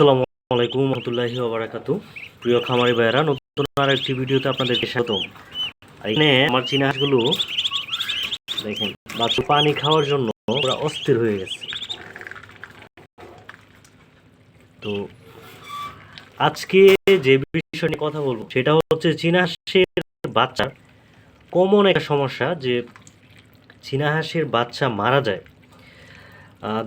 আসসালামু আলাইকুম রহমতুল্লাহি ওবারাকাতু প্রিয় খামারি ভাইয়েরা, নতুন আর একটি ভিডিওতে আপনাদেরকে এখানে আমার দেখেন, বাচ্চা পানি খাওয়ার জন্য ওরা অস্থির হয়ে গেছে। তো আজকে যে বিষয় নিয়ে কথা বলব, সেটা হচ্ছে চীনা বাচ্চার কমন একটা সমস্যা যে চীনা হাঁসের বাচ্চা মারা যায়।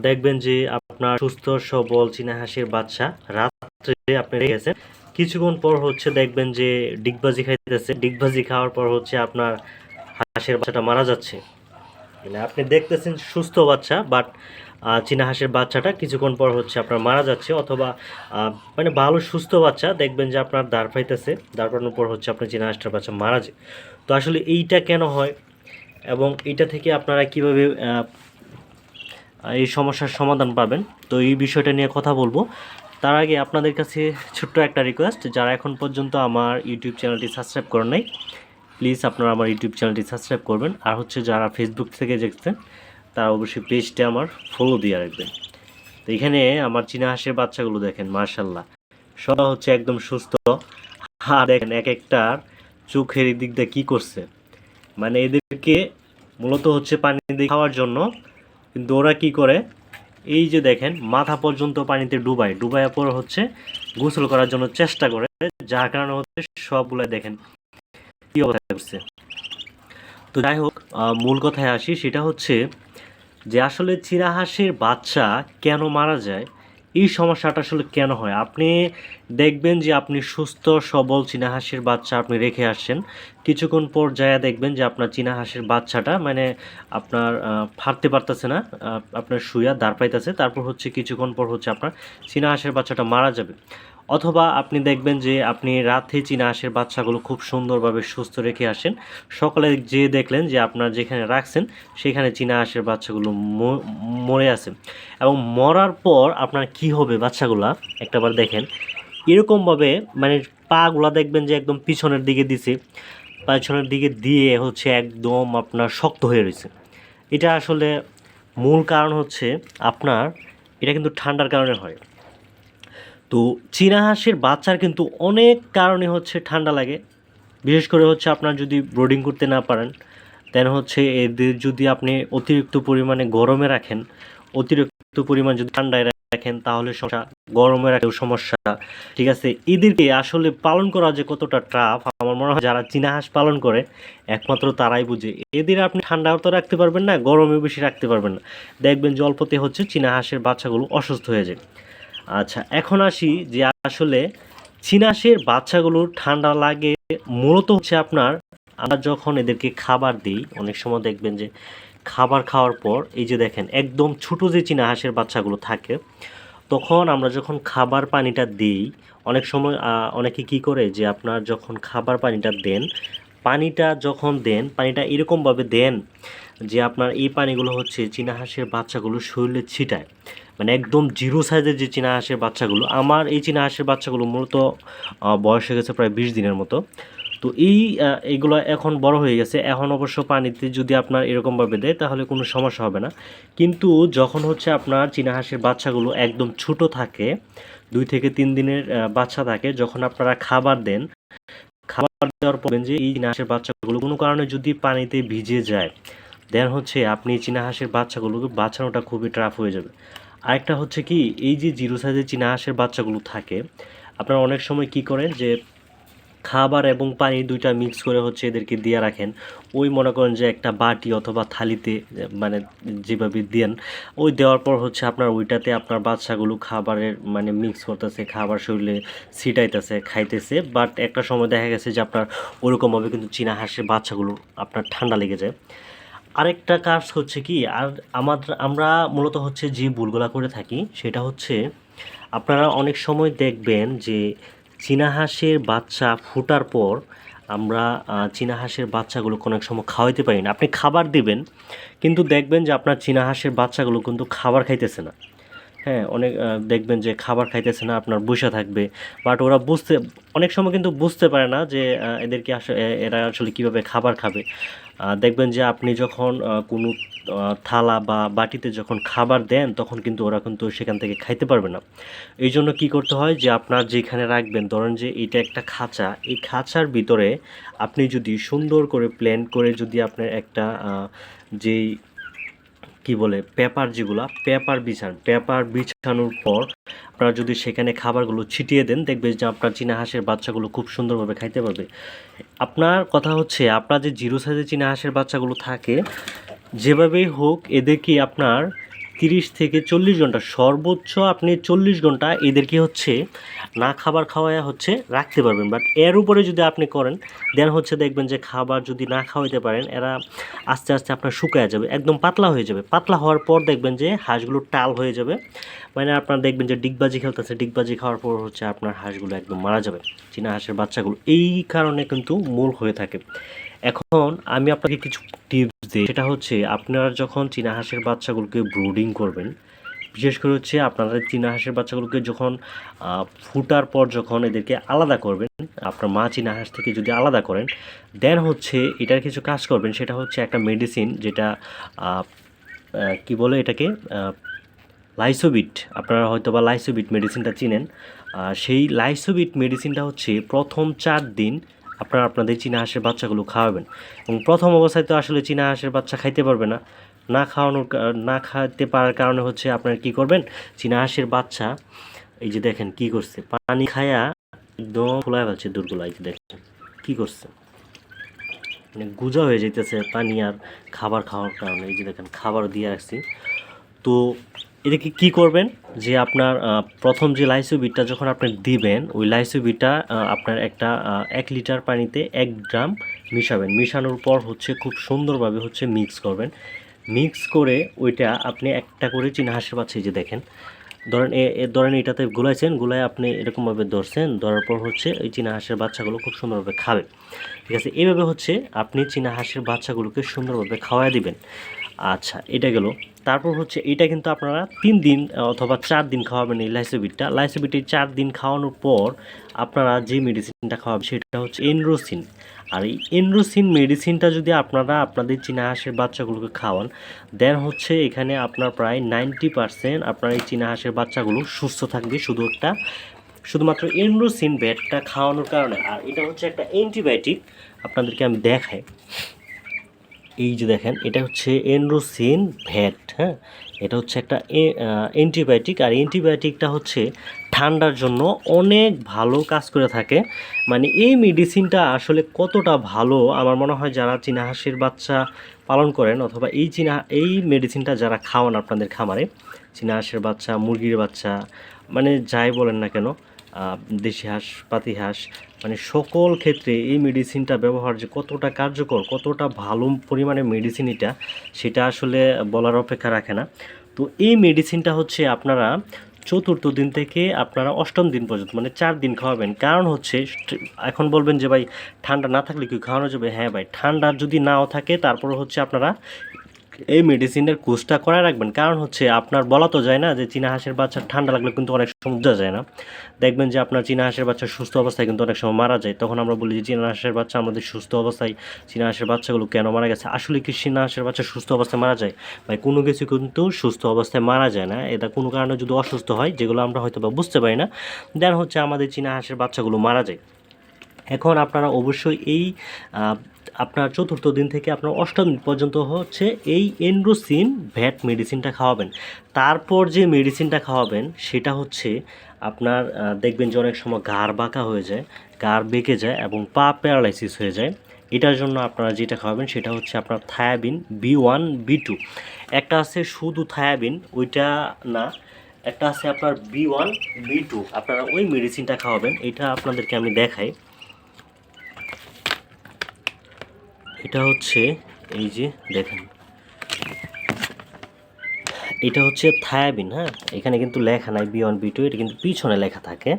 দেখবেন যে আপনার সুস্থ, সবল চীনা হাঁসের বাচ্চা রাত্রে আপনি রেখেছেন কিছুক্ষণ পর হচ্ছে দেখবেন যে ডিগবাজি খাইতেছে। ডিগবাজি খাওয়ার পর হচ্ছে আপনার হাঁসের বাচ্চাটা মারা যাচ্ছে। মানে আপনি দেখতেছেন সুস্থ বাচ্চা, বাট চীনা হাঁসের বাচ্চাটা কিছুক্ষণ পর হচ্ছে আপনার মারা যাচ্ছে। অথবা মানে ভালো, সুস্থ বাচ্চা দেখবেন যে আপনার দাঁড় পাইতেছে দাঁড় পানোর পর হচ্ছে আপনার চীনা হাঁসটার বাচ্চা মারা যায়। তো আসলে এইটা কেন হয়? এবং এটা থেকে আপনারা কীভাবে এই সমস্যার সমাধান পাবেন। তো এই বিষয়টা নিয়ে কথা বলব। তার আগে আপনাদের কাছে ছোট্ট একটা রিকোয়েস্ট যারা এখন পর্যন্ত আমার ইউটিউব চ্যানেলটি সাবস্ক্রাইব করেন নাই প্লিজ আপনারা আমার ইউটিউব চ্যানেলটি সাবস্ক্রাইব করবেন। আর হচ্ছে যারা ফেসবুক থেকে দেখছেন, তারা অবশ্যই পেজটা আমার ফলো দিয়ে রাখবেন। তো এখানে আমার চীনা হাঁসের বাচ্চাগুলো দেখেন মার্শাল্লাহ সব হচ্ছে একদম সুস্থ। আর দেখেন এক একটার চোখের দিক দিয়ে কী করছে। মানে এদেরকে মূলত হচ্ছে পানি দিয়ে খাওয়ার জন্য কিন্তু ওরা কি করে? এই যে দেখেন, মাথা পর্যন্ত পানিতে ডুবায়। ডুবাইয়া পর হচ্ছে গোসল করার জন্য চেষ্টা করে, যার কারণে হচ্ছে সবগুলো দেখেন কি অবস্থা করছে। তো যাই হোক মূল কথায় আসি, সেটা হচ্ছে যে আসলে চিরাহাসের বাচ্চা কেন মারা যায়? এই সমস্যাটা আসলে কেন হয়? আপনি দেখবেন যে আপনি সুস্থ, সবল চীনা হাঁসের বাচ্চা আপনি রেখে আসছেন। কিছুক্ষণ পর যায় দেখবেন যে আপনার চীনা হাঁসের বাচ্চাটা মানে আপনার ফাটতে পারতেছে না আপনার শুয়া দাঁড় পাইতেছে। তারপর হচ্ছে কিছুক্ষণ পর হচ্ছে আপনার চীনা হাঁসের বাচ্চাটা মারা যাবে। অথবা আপনি দেখবেন যে আপনি রাতে চীনা হাঁসের বাচ্চাগুলো খুব সুন্দরভাবে সুস্থ রেখে আসেন। সকালে যে দেখলেন যে আপনার যেখানে রাখছেন, সেখানে চীনা হাঁসের বাচ্চাগুলো মরে আছে। এবং মরার পর আপনার কি হবে বাচ্চাগুলা? একটাবার দেখেন। এরকমভাবে মানে পাগুলা দেখবেন যে একদম পিছনের দিকে দিছে। পিছনের দিকে দিয়ে হচ্ছে একদম আপনার শক্ত হয়ে রয়েছে। এটা আসলে মূল কারণ হচ্ছে আপনার, এটা কিন্তু ঠান্ডার কারণে হয়। তো চীনা হাঁসের বাচ্চার কিন্তু অনেক কারণে হচ্ছে ঠান্ডা লাগে। বিশেষ করে হচ্ছে আপনার যদি ব্রোডিং করতে না পারেন দেন হচ্ছে এদের যদি আপনি অতিরিক্ত পরিমাণে গরমে রাখেন, অতিরিক্ত পরিমাণ যদি ঠান্ডায় রাখেন, তাহলে সমস্যা, গরমে রাখলেও সমস্যা। ঠিক আছে, এদেরকে আসলে পালন করা যে কতটা ট্রাফ আমার মনে হয় যারা চীনা হাঁস পালন করে, একমাত্র তারাই বুঝে। এদের আপনি ঠান্ডাও তো রাখতে পারবেন না, গরমেও বেশি রাখতে পারবেন না। দেখবেন জলপথে হচ্ছে চীনা হাঁসের বাচ্চাগুলো অসুস্থ হয়ে যায়। আচ্ছা এখন আসি যে আসলে চীনা হাঁসের বাচ্চাগুলোর ঠান্ডা লাগে মূলত হচ্ছে আপনার, আমরা যখন এদেরকে খাবার দিই, অনেক সময় দেখবেন যে খাবার খাওয়ার পর, এই যে দেখেন, একদম ছোটো যে চীনা হাঁসের বাচ্চাগুলো থাকে, তখন আমরা যখন খাবার পানিটা দিই, অনেক সময় অনেকে কি করে যে আপনার যখন খাবার পানিটা দেন পানিটা যখন দেন পানিটা এরকমভাবে দেন যে আপনার এই পানিগুলো হচ্ছে চীনা হাঁসের বাচ্চাগুলো শরীরে ছিটায়। মানে একদম জিরো সাইজের যে চীনা হাঁসের বাচ্চাগুলো আমার এই চীনা হাঁসের বাচ্চাগুলো মূলত বয়স হয়ে গেছে প্রায় বিশ দিনের মতো। তো এই আহ, এইগুলো এখন বড় হয়ে গেছে। এখন অবশ্য পানিতে যদি আপনার এরকমভাবে দেয় তাহলে কোনো সমস্যা হবে না। কিন্তু যখন হচ্ছে আপনার চীনা হাঁসের বাচ্চাগুলো একদম ছোট থাকে দুই থেকে তিন দিনের বাচ্চা থাকে যখন আপনারা খাবার দেন খাবার দেওয়ার পর যে এই চীনা হাঁসের বাচ্চাগুলো কোনো কারণে যদি পানিতে ভিজে যায় দেন হচ্ছে আপনি চীনা হাঁসের বাচ্চাগুলোকে বাঁচানোটা খুবই ট্রাফ হয়ে যাবে। আরেকটা হচ্ছে কি, এই যে জিরো সাইজের চীনা হাঁসের বাচ্চাগুলো থাকে, আপনারা অনেক সময় কি করেন যে খাবার এবং পানি দুইটা মিক্স করে হচ্ছে এদেরকে দিয়ে রাখেন। ওই মনে করেন যে একটা বাটি অথবা থালিতে মানে যেভাবে দেন, ওই দেওয়ার পর হচ্ছে আপনার ওইটাতে আপনার বাচ্চাগুলো খাবারের মানে মিক্স করতেছে, খাবার শরীরে ছিটাইতেছে, খাইতেছে। বাট একটা সময় দেখা গেছে যে আপনার ওরকমভাবে কিন্তু চীনা হাঁসের বাচ্চাগুলো আপনার ঠান্ডা লেগে যায়। আরেকটা কাজ হচ্ছে কি, আর আমাদের, আমরা মূলত হচ্ছে যে ভুলগুলা করে থাকি, সেটা হচ্ছে আপনারা অনেক সময় দেখবেন যে চীনা হাঁসের বাচ্চা ফোটার পর আমরা আহ, চীনা হাঁসের বাচ্চাগুলোকে অনেক সময় খাওয়াইতে পারি না। আপনি খাবার দিবেন কিন্তু দেখবেন যে আপনার চীনা হাঁসের বাচ্চাগুলো কিন্তু খাবার খাইতেছে না। হ্যাঁ অনেক দেখবেন যে খাবার খাইতেছে না আপনার বসে থাকবে। বাট ওরা বুঝতে অনেক সময় কিন্তু বুঝতে পারে না যে এদেরকে আসলে এরা আসলে কীভাবে খাবার খাবে। দেখবেন যে আপনি যখন কোনো থালা বা বাটিতে যখন খাবার দেন, তখন কিন্তু ওরা কিন্তু সেখান থেকে খাইতে পারবে না। এই জন্য কী করতে হয় যে আপনার যেখানে রাখবেন, ধরেন যে এটা একটা খাঁচা, এই খাঁচার ভিতরে আপনি যদি সুন্দর করে প্ল্যান করে যদি আপনার একটা যেই কি বলে, পেপার যেগুলো, পেপার বিছান, পেপার বিছানোর পর আপনারা যদি সেখানে খাবারগুলো ছিটিয়ে দেন, দেখবেন যে আপনার চীনা হাঁসের বাচ্চাগুলো খুব সুন্দরভাবে খাইতে পারবে। আপনার কথা হচ্ছে, আপনার যে জিরো সাইজের চীনা হাঁসের বাচ্চাগুলো থাকে, যেভাবেই হোক এদেরকে আপনার তিরিশ থেকে চল্লিশ ঘণ্টা, সর্বোচ্চ আপনি চল্লিশ ঘণ্টা এদেরকে হচ্ছে, না খাবার খাওয়ায় হচ্ছে, রাখতে পারবেন। বাট এর উপরে যদি আপনি করেন দেন হচ্ছে দেখবেন যে খাবার যদি না খাওয়াইতে পারেন, এরা আস্তে আস্তে আপনার শুকায় যাবে, একদম পাতলা হয়ে যাবে। পাতলা হওয়ার পর দেখবেন যে হাঁসগুলো টাল হয়ে যাবে। মানে আপনার দেখবেন যে ডিগবাজি খেলতেছে, ডিগবাজি খাওয়ার পর হচ্ছে আপনার হাঁসগুলো একদম মারা যাবে, চীনা হাঁসের বাচ্চাগুলো। এই কারণে কিন্তু মূল হয়ে থাকে। এখন আমি আপনাকে কিছু টিপস দিই। সেটা হচ্ছে, আপনারা যখন চীনা হাঁসের বাচ্চাগুলোকে ব্রুডিং করবেন, বিশেষ করে হচ্ছে আপনারা চীনা হাঁসের বাচ্চাগুলোকে যখন ফুটার পর যখন এদেরকে আলাদা করবেন, আপনার মা চীনা হাঁস থেকে যদি আলাদা করেন দেন হচ্ছে এটার কিছু কাজ করবেন, সেটা হচ্ছে একটা মেডিসিন যেটা কি বলে এটাকে? লাইসোবিট আপনারা হয়তো বা লাইসোবিট মেডিসিনটা চিনেন। সেই লাইসোবিট মেডিসিনটা হচ্ছে প্রথম চার দিন আপনারা আপনাদের চীনা হাঁসের বাচ্চাগুলো খাওয়াবেন। এবং প্রথম অবস্থায় তো আসলে চীনা হাঁসের বাচ্চা খাইতে পারবে না। না খাওয়ানোর না খাইতে পারার কারণে হচ্ছে আপনারা কি করবেন? চীনা হাঁসের বাচ্চা, এই যে দেখেন কি করছে, পানি খায়া একদম ফুলায় ফেলছে দুর্গুলো, এই যে দেখেন কি করছে। মানে গুজা হয়ে যাইতেছে পানি আর খাবার খাওয়ার কারণে, এই যে দেখেন খাবার দিয়ে রাখছি। তো এটাকে কি করবেন? যে আপনার প্রথম যে লাইসোবিটটা যখন আপনি দিবেন, ওই লাইসোবিটটা আপনার একটা এক লিটার পানিতে এক গ্রাম মিশাবেন। মিশানোর পর হচ্ছে খুব সুন্দরভাবে হচ্ছে মিক্স করবেন। মিক্স করে ওইটা আপনি একটা করে চীনা হাঁসের বাচ্চা যে দেখেন। ধরেন এ, এ- ধরেন এটাতে গুলাইছেন, গুলায় আপনি এরকমভাবে ধরছেন, ধরার পর হচ্ছে ওই চীনা হাঁসের বাচ্চাগুলো খুব সুন্দরভাবে খাবে। ঠিক আছে? এইভাবে হচ্ছে আপনি চীনা হাঁসের বাচ্চাগুলোকে সুন্দরভাবে খাওয়াই দিবেন। আচ্ছা এটা গেল। তারপর হচ্ছে এটা কিন্তু আপনারা তিন দিন, অথবা চার দিন খাওয়াবেন এই লাইসোবিটটা লাইসোবিটে চার দিন খাওয়ানোর পর আপনারা যে মেডিসিনটা খাওয়াবেন সেটা হচ্ছে এনরোসিন আর এই এনরোসিন মেডিসিনটা যদি আপনারা আপনাদের চীনা হাঁসের বাচ্চাগুলোকে খাওয়ান দেন হচ্ছে এখানে আপনার প্রায় নাইনটি পার্সেন্ট আপনার এই চীনা হাঁসের বাচ্চাগুলো সুস্থ থাকবে শুধু একটা, শুধুমাত্র এনরোসিন ব্যাটটা খাওয়ানোর কারণে। আর এটা হচ্ছে একটা অ্যান্টিবায়োটিক আপনাদেরকে আমি দেখাই। এই যে দেখেন, এটা হচ্ছে এনরোসিন ভ্যাট হ্যাঁ? এটা হচ্ছে একটা অ্যান্টিবায়োটিক, আর অ্যান্টিবায়োটিকটা হচ্ছে ঠান্ডার জন্য অনেক ভালো কাজ করে থাকে। মানে এই মেডিসিনটা আসলে কতটা ভালো, আমার মনে হয় যারা চীনা হাঁসের বাচ্চা পালন করেন অথবা এই চীনা, এই মেডিসিনটা যারা খাওয়ান আপনাদের খামারে, চীনা হাঁসের বাচ্চা, মুরগির বাচ্চা মানে যাই বলেন না কেন দেশি হাঁস, পাতি হাঁস মানে সকল ক্ষেত্রে এই মেডিসিনটা ব্যবহার যে কতটা কার্যকর, কতটা ভালো পরিমাণে মেডিসিন এটা, সেটা আসলে বলার অপেক্ষা রাখে না। তো এই মেডিসিনটা হচ্ছে আপনারা চতুর্থ দিন থেকে আপনারা অষ্টম দিন পর্যন্ত মানে চার দিন খাওয়াবেন। কারণ হচ্ছে, এখন বলবেন যে ভাই, ঠান্ডা না থাকলে কি খাওয়ানো যাবে? হ্যাঁ ভাই, ঠান্ডা যদি নাও থাকে, তারপরে হচ্ছে আপনারা এই মেডিসিনের কোর্সটা করে রাখবেন। কারণ হচ্ছে আপনার বলা তো যায় না যে চীনা হাঁসের বাচ্চা ঠান্ডা লাগলে কিন্তু অনেক সময় বোঝা যায় না। দেখবেন যে আপনার চীনা হাঁসের বাচ্চা সুস্থ অবস্থায় কিন্তু অনেক সময় মারা যায়। তখন আমরা বলি যে চীনা হাঁসের বাচ্চা আমাদের সুস্থ অবস্থায়, চীনা হাঁসের বাচ্চাগুলো কেন মারা গেছে? আসলে কি চীনা হাঁসের বাচ্চা সুস্থ অবস্থায় মারা যায়? ভাই, কোনো কিছু কিন্তু সুস্থ অবস্থায় মারা যায় না। এটা কোনো কারণে যদি অসুস্থ হয়, যেগুলো আমরা হয়তো বা বুঝতে পারি না, দেন হচ্ছে আমাদের চীনা হাঁসের বাচ্চাগুলো মারা যায়। এখন আপনারা অবশ্যই এই আপনার চতুর্থ দিন থেকে আপনার অষ্টম দিন পর্যন্ত হচ্ছে এই এন্ড্রোসিন ভ্যাট মেডিসিনটা খাওয়াবেন। তারপর যে মেডিসিনটা খাওয়াবেন, সেটা হচ্ছে আপনার দেখবেন যে অনেক সময় ঘাড় বাঁকা হয়ে যায়, ঘাড় বেঁকে যায় এবং পা প্যারালাইসিস হয়ে যায়। এটার জন্য আপনারা যেটা খাওয়াবেন, সেটা হচ্ছে আপনার থায়াবিন বি ওয়ান, বি টু। একটা আছে শুধু থায়াবিন, ওইটা না, একটা আছে আপনার বি ওয়ান, বি টু। আপনারা ওই মেডিসিনটা খাওয়াবেন, এটা আপনাদেরকে আমি দেখাই। এটা হচ্ছে, এই যে দেখেন। এটা হচ্ছে থায়াবিন হ্যাঁ? এখানে কিন্তু লেখা নাই বি ওয়ান বি টু এটা কিন্তু পিছনে লেখা থাকে।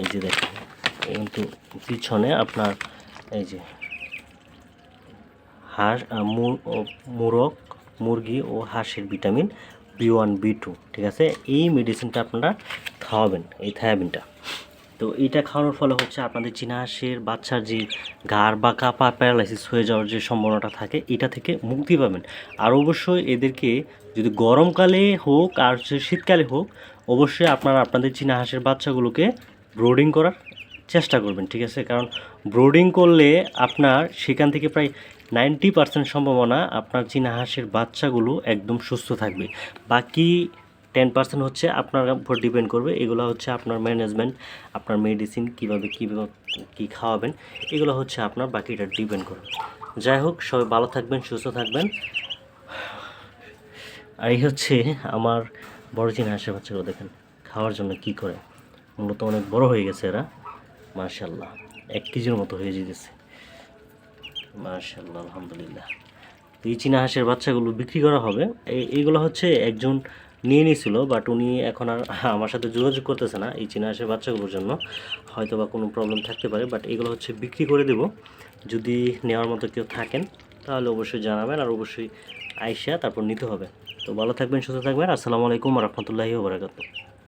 এই যে দেখেন কিন্তু পিছনে আপনার, এই যে হাঁস মুরগ মুরগি ও হাঁসের vitamin B one B two ঠিক আছে? এই মেডিসিনটা আপনারা খাওয়াবেন, এই থায়াবিনটা। তো এটা খাওয়ানোর ফলে হচ্ছে আপনাদের চীনা হাঁসের বাচ্চার যে ঘাড় বা কাপা প্যারালাইসিস হয়ে যাওয়ার যে সম্ভাবনাটা থাকে, এটা থেকে মুক্তি পাবেন। আর অবশ্যই এদেরকে যদি গরমকালে হোক আর শীতকালে হোক, অবশ্যই আপনারা আপনাদের চীনা হাঁসের বাচ্চাগুলোকে ব্রোডিং করার চেষ্টা করবেন, ঠিক আছে? কারণ ব্রোডিং করলে আপনার সেখান থেকে প্রায় নাইনটি পার্সেন্ট সম্ভাবনা আপনার চীনা হাঁসের বাচ্চাগুলো একদম সুস্থ থাকবে। বাকি টেন পার্সেন্ট হচ্ছে আপনার উপর ডিপেন্ড করবে। এগুলো হচ্ছে আপনার ম্যানেজমেন্ট আপনার মেডিসিন কীভাবে কীভাবে, কী খাওয়াবেন, এগুলো হচ্ছে আপনার বাকিটা ডিপেন্ড করবে। যাই হোক, সবাই ভালো থাকবেন, সুস্থ থাকবেন। আর এই হচ্ছে আমার বড় চীনা হাঁসের বাচ্চাগুলো দেখেন, খাওয়ার জন্য কি করে? মূলত অনেক বড় হয়ে গেছে এরা মার্শাল্লাহ এক কেজির মতো হয়ে যেতেছে। মার্শাল্লাহ আলহামদুলিল্লাহ। তো এই চীনা হাঁসের বাচ্চাগুলো বিক্রি করা হবে। এই- এইগুলো হচ্ছে একজন নিয়ে নিয়েছিল বাট উনি এখন আর আমার সাথে যোগাযোগ করতেছে না, এই চীনা হাঁসের বাচ্চাগুলোর জন্য। হয়তো বা কোনো প্রবলেম থাকতে পারে বাট এগুলো হচ্ছে বিক্রি করে দেব। যদি নেওয়ার মতো কেউ থাকেন, তাহলে অবশ্যই জানাবেন আর অবশ্যই আইসা তারপর নিতে হবে। তো ভালো থাকবেন, সুস্থ থাকবেন। আসসালামু আলাইকুম রহমতুল্লাহি ওবরাকাতু